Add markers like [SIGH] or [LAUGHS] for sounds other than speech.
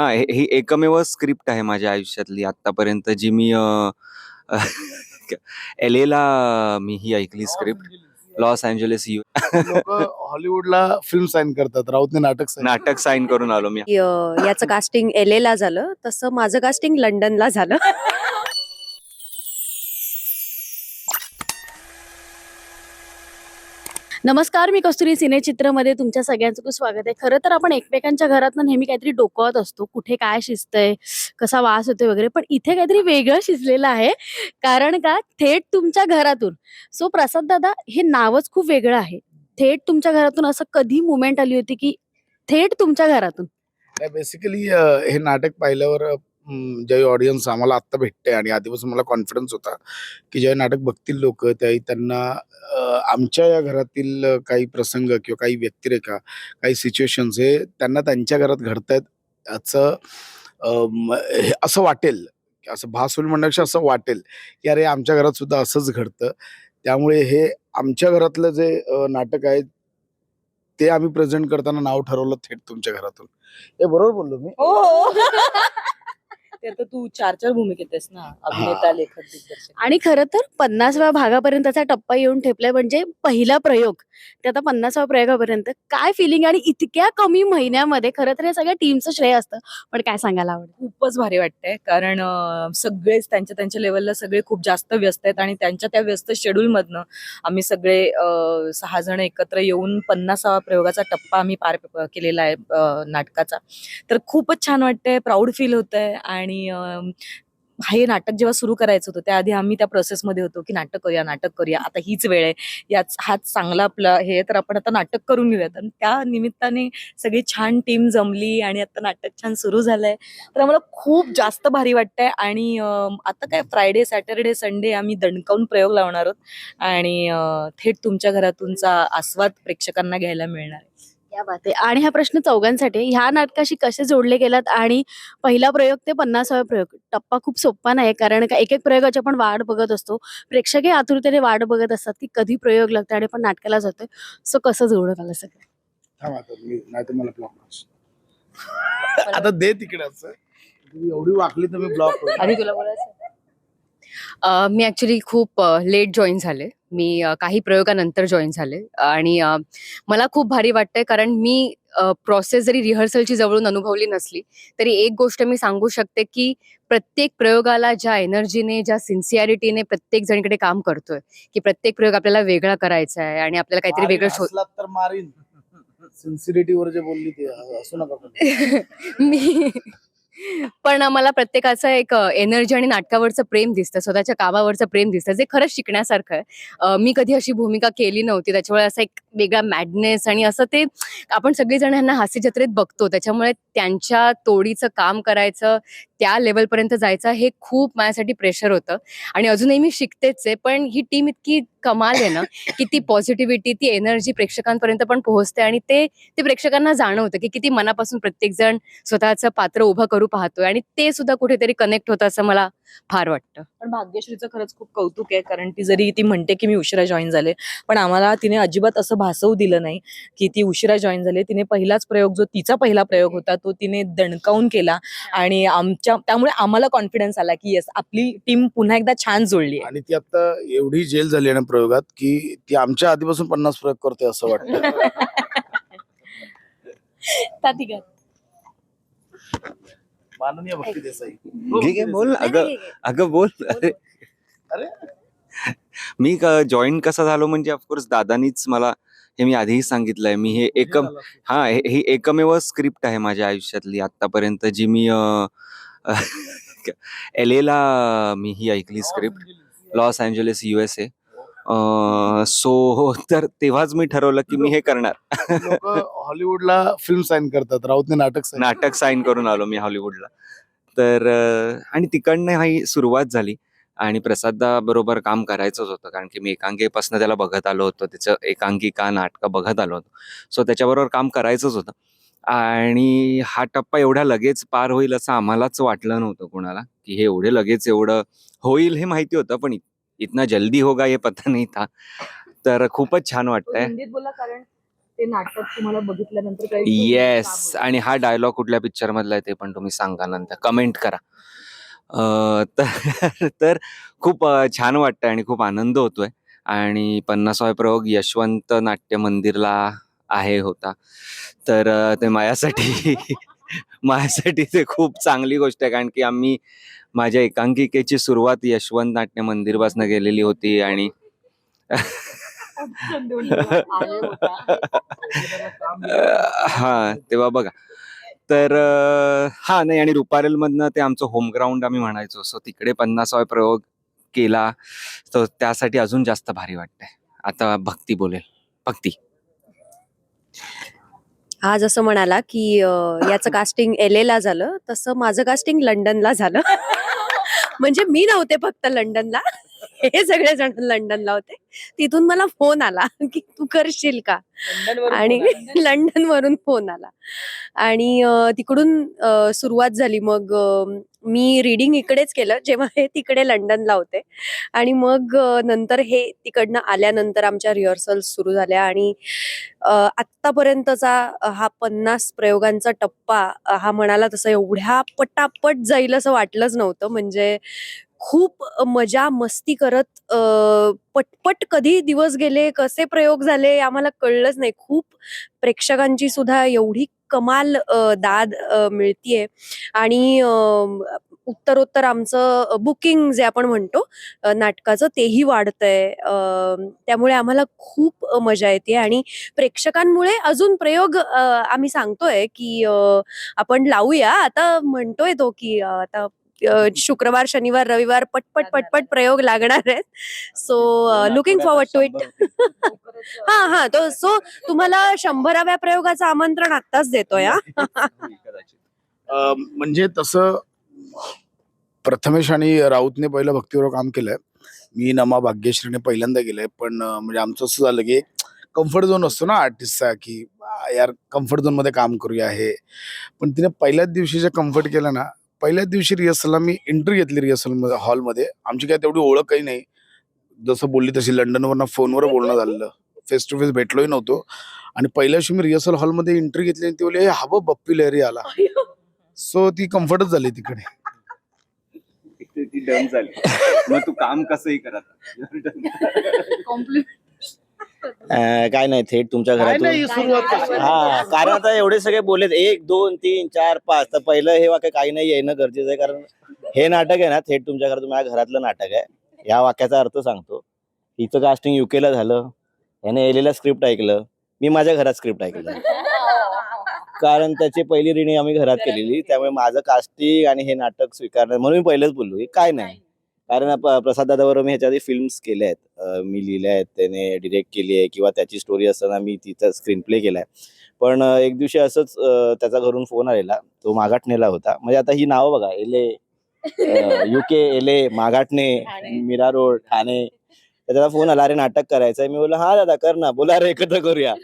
हा हे- ही एकमेव स्क्रिप्ट आहे माझ्या आयुष्यातली आतापर्यंत जी मी [LAUGHS] एल एला मी ही ऐकली स्क्रिप्ट. लॉस अँजेलिस यू [LAUGHS] लोक हॉलिवूडला फिल्म साईन करतात. राऊतने नाटक नाटक साईन करून आलो मी. याचं कास्टिंग एल ला झालं. तसं माझं कास्टिंग लंडनला झालं. [LAUGHS] नमस्कार मी कस्तुरी सिनेचित्रमध्ये तुमच्या सगळ्यांचं खूप स्वागत आहे. खरं तर आपण एकमेकांच्या घरातनं नेहमी काहीतरी डोकवत असतो. कुठे काय शिजतंय कसा वास होतोय वगैरे पण इथे काहीतरी वेगळं शिजलेलं आहे. कारण का थेट तुमच्या घरातून सो प्रसाद दादा हे नावच खूप वेगळं आहे. थेट तुमच्या घरातून असं कधी मुवमेंट आली होती की थेट तुमच्या घरातून? बेसिकली हे नाटक पाहिल्यावर अं, ऑडियन्स आम्हाला आत्ता भेटते आणि आधीपासून मला कॉन्फिडन्स होता की ज्या नाटक बघतील लोक त्याही त्यांना आमच्या या घरातील काही प्रसंग किंवा काही व्यक्तिरेखा काही सिच्युएशन्स हे त्यांना त्यांच्या घरात घडतायत याचं हे असं वाटेल असं भास होईल म्हणण्यापेक्षा असं वाटेल की अरे आमच्या घरात सुद्धा असंच घडतं. त्यामुळे हे आमच्या घरातलं जे नाटक आहे ते आम्ही प्रेझेंट करताना नाव ठरवलं थेट तुमच्या घरातून. हे बरोबर बोललो मी? हो. ते आता तू चार चार भूमिकेत आहेस ना अभिनेता लेखक दिग्दर्शक. आणि खरं तर पन्नासव्या भागापर्यंतचा टप्पा येऊन ठेपलाय म्हणजे पहिला प्रयोग. ते आता पन्नासाव्या प्रयोगापर्यंत काय फिलिंग आणि इतक्या कमी महिन्यामध्ये खरं तर हे सगळ्या टीमचं श्रेय असतं. पण काय सांगायला आवडेल? खूपच भारी वाटतंय. कारण अं, सगळेच त्यांच्या त्यांच्या लेवलला सगळे खूप जास्त व्यस्त आहेत आणि त्यांच्या त्या व्यस्त शेड्यूल मधनं आम्ही सगळे अं, सहा जण एकत्र येऊन पन्नासावा प्रयोगाचा टप्पा आम्ही पार प- केलेला आहे अं, नाटकाचा. तर खूपच छान वाटतंय प्राऊड फील होत आहे आणि आणि हे नाटक जेव्हा सुरू करायचं होतं त्याआधी आम्ही त्या प्रोसेसमध्ये होतो की नाटक करूया नाटक करूया. आता हीच वेळ आहे. याच हाच चांगला आपला हे तर आपण आता नाटक करून घेऊयात. आणि त्या निमित्ताने सगळी छान टीम जमली आणि आता नाटक छान सुरू झालंय. तर आम्हाला खूप जास्त भारी वाटतंय आणि आता काय फ्रायडे सॅटरडे संडे आम्ही दणकावून प्रयोग लावणार आहोत. आणि थेट तुमच्या घरातूनचा आस्वाद प्रेक्षकांना घ्यायला मिळणार आहे. या बात आहे. आणि हा प्रश्न चौघांसाठी. ह्या नाटकाशी कसे जोडले गेलात? आणि पहिला प्रयोग ते पन्नासावा प्रयोग. टप्पा खूप सोपा नाही कारण का एक एक प्रयोगाची आपण वाट बघत असतो. प्रेक्षक हे आतुरतेने वाट बघत असतात की कधी प्रयोग लागतो आणि आपण नाटकाला जातोय. सो कसं जोडत आलं सगळं? थांब आता मी नाही तर मला ब्लॉक आता दे तिकडे असं. तुम्ही एवढी वाकली तर मी ब्लॉक आधी तुला बोलायचं? अ, मी ॲक्च्युली खूप लेट जॉईन झाले. मी अ, काही प्रयोगानंतर जॉईन झाले. आणि अ, मला खूप भारी वाटतंय कारण मी प्रोसेस जरी रिहर्सलची जवळून अनुभवली नसली तरी एक गोष्ट मी सांगू शकते की प्रत्येक प्रयोगाला ज्या एनर्जीने ज्या सिन्सिअरिटीने प्रत्येक जणीकडे काम करतोय की प्रत्येक प्रयोग आपल्याला वेगळा करायचा आहे आणि आपल्याला काहीतरी वेगळं शोध तर मारीन. [LAUGHS] सिन्सिरिटी वर जे बोलली ते असू नका पण. [LAUGHS] [LAUGHS] मी पण मला प्रत्येकाचं एक एनर्जी आणि नाटकावरचं प्रेम दिसतं स्वतःच्या कामावरचं प्रेम दिसतं जे खरंच शिकण्यासारखं आहे. मी कधी अशी भूमिका केली नव्हती त्याच्यामुळे असा एक वेगळा मॅडनेस आणि असं ते आपण सगळेजण ह्यांना हास्य जत्रेत बघतो त्याच्यामुळे त्यांच्या तोडीचं काम करायचं त्या लेवलपर्यंत जायचं हे खूप माझ्यासाठी प्रेशर होतं. आणि अजूनही मी शिकतेच आहे पण ही टीम इतकी कमाल आहे ना [LAUGHS] की ती पॉझिटिव्हिटी ती एनर्जी प्रेक्षकांपर्यंत पण पोहोचते आणि ते ते प्रेक्षकांना जाणवतं की किती मनापासून प्रत्येक जण स्वतःचं पात्र उभं करू पाहतोय आणि ते सुद्धा कुठेतरी कनेक्ट होतं असं मला फार वाटतं. पण भाग्यश्रीचं खरंच खूप कौतुक आहे कारण ती जरी ती म्हणते की मी उशिरा जॉईन झाले पण आम्हाला तिने अजिबात असं भासवू दिलं नाही की ती उशिरा जॉईन झाली. तिने पहिलाच प्रयोग जो तिचा पहिला प्रयोग होता तो तिने दणकावून केला. आणि आमच्या त्यामुळे आम्हाला कॉन्फिडन्स आला की येस आपली टीम पुन्हा एकदा छान जुळली आहे. आणि ती आता एवढी जेल झाली आहे ना प्रयोगात की ती आमच्या आधीपासून पन्नास प्रयोग करते असं वाटतं. [LAUGHS] माननीय भक्ती देसाई. ठीक आहे बोल. अगं अगं बोल. अरे अरे. [LAUGHS] मी जॉईन कसा झालो म्हणजे ऑफकोर्स दादानीच मला हे मी आधीही सांगितलंय. मी हे एकम हा हे ही एकमेव स्क्रिप्ट आहे माझ्या आयुष्यातली आतापर्यंत जी मी एल [LAUGHS] एला मी ही ऐकली script. Los Angeles U S A so तर तेव्हाच मी ठरवलं की मी हे करणार. हॉलिवूडला फिल्म साईन करतात. राऊतने नाटक नाटक साईन करून आलो मी हॉलिवूडला. तर आणि तिकडनं ही सुरुवात झाली. आणि प्रसादा बरोबर काम करायचंच होतं. कारण की मी एकांकीपासून त्याला बघत आलो होतो. त्याचं एकांकिका नाटकं बघत आलो होतो. सो त्याच्याबरोबर काम करायचंच होतं. आणि हा टप्पा एवढा लगेच पार होईल असं आम्हालाच वाटलं नव्हतं कोणाला की हे एवढे लगेच एवढं होईल हे माहिती होतं पण इत- इतना जल्दी होगा हे पता नाही था. तर खूपच छान वाटतंय. ते नाटक तुम्हाला बघितल्यानंतर काही येस आणि हा डायलॉग कुठल्या पिक्चर मधला आहे ते पण तुम्ही सांगा नंतर. कमेंट करा. तर तर खूप छान वाटतं आणि खूप आनंद होतोय. आणि पन्नासावा प्रयोग यशवंत नाट्य मंदिरला आहे होता. तर अं, ते माझ्यासाठी [LAUGHS] माझ्यासाठी ते खूप चांगली गोष्ट आहे. कारण की आम्ही माझ्या एकांकिकेची सुरुवात यशवंत नाट्य मंदिरपासून केलेली होती आणि [LAUGHS] हा तेव्हा बघा. तर अं, हा नाही आणि रुपारेल मधनं ते आमचं होम ग्राउंड आम्ही म्हणायचो. सो तिकडे पन्नासावा प्रयोग केला. तर त्यासाठी अजून जास्त भारी वाटतंय. आता भक्ती बोलेल. भक्ती. हा जसं म्हणाला की अं, याचं [COUGHS] कास्टिंग एल ला झालं. तसं माझं कास्टिंग लंडनला झालं. [LAUGHS] म्हणजे मी नव्हते फक्त लंडनला [LAUGHS] हे सगळे जण लंडनला होते. तिथून मला फोन आला की तू करशील का? आणि [LAUGHS] लंडन वरून फोन आला. आणि तिकडून सुरुवात झाली. मग मी रीडिंग इकडेच केलं जेव्हा हे तिकडे लंडनला होते. आणि मग नंतर हे तिकडनं आल्यानंतर आमच्या रिहर्सल सुरू झाल्या. आणि आत्तापर्यंतचा हा पन्नास प्रयोगांचा टप्पा हा म्हणाला तसं एवढ्या पटापट जाईल असं वाटलंच नव्हतं. म्हणजे खूप मजा मस्ती करत पटपट कधी दिवस गेले कसे प्रयोग झाले आम्हाला कळलंच नाही. खूप प्रेक्षकांची सुद्धा एवढी कमाल दाद मिळतीये. आणि उत्तरोत्तर आमचं बुकिंग जे आपण म्हणतो नाटकाचं तेही वाढतंय. त्यामुळे आम्हाला खूप मजा येते आणि प्रेक्षकांमुळे अजून प्रयोग आम्ही सांगतोय की आपण लावूया. आता म्हणतोय तो की आता शुक्रवार शनिवार रविवार पटपट पटपट प्रयोग लागणार आहेत. So looking forward to it हा हा. तो सो तुम्हाला शंभराव्या प्रयोगाचं आमंत्रण आत्ताच देतोय हा. अ, म्हणजे तसं प्रथमेश आणि राऊतने पहिलं भक्तीबरोबर काम केलंय. मी नमा भाग्यश्रीने पहिल्यांदा केलंय पण अ, म्हणजे आमचं असं झालं की कम्फर्ट झोन असतो ना आर्टिस्टचा की आ, यार कम्फर्ट झोनमध्ये काम करूया हे. पण तिने पहिल्याच दिवशी जे कम्फर्ट केलं ना पहिल्याच दिवशी रिहर्सलला मी एंट्री घेतली रिहर्सल हॉलमध्ये आमची काय तेवढी ओळख काही नाही. जसं बोलली तशी लंडनवरनं फोनवर बोलणं झालेलं फेस टू फेस भेटलोही नव्हतो. आणि पहिल्या दिवशी मी रिहर्सल हॉलमध्ये एंट्री घेतली आणि ती बोलली "ए, हा बघ बप्पी लहरी आला सो ती कम्फर्टच झाली तिकडे. ती डन झाली. मग तू काम कसंही करत अं, काय नाही थेट तुमच्या काय घरातून. नाही सुरुवात हा कारण आता एवढे सगळे बोलेत एक दोन तीन चार पाच. तर पहिलं हे वाक्य काही नाही येणं गरजेचं आहे कारण हे नाटक आहे ना थेट तुमच्या घरातून माझ्या घरातलं नाटक आहे. या वाक्याचा अर्थ सांगतो. हिचं कास्टिंग युकेला झालं. याने एलेला स्क्रिप्ट ऐकलं. मी माझ्या घरात स्क्रिप्ट ऐकलं. कारण त्याची पहिली रिणी आम्ही घरात केलेली. त्यामुळे माझं कास्टिंग आणि हे नाटक स्वीकारणं म्हणून मी पहिलेच बोललो. हे काय नाही. कारण प्रसाद दादाबरोबर मी ह्याच्या आधी फिल्म्स केल्या आहेत. मी लिहिल्या आहेत त्याने डिरेक्ट केली आहे किंवा त्याची स्टोरी असताना मी तिचा स्क्रीन प्ले केलाय. पण अं, एक दिवशी असंच त्याचा घरून फोन आलेला. तो मागाटणेला होता. म्हणजे आता ही नावं बघा एले युके एले मागाटणे मीरा रोड ठाणे. त्याचा फोन आला अरे नाटक करायचंय. मी बोललो हा दादा कर ना. बोला अरे एकत्र करूया.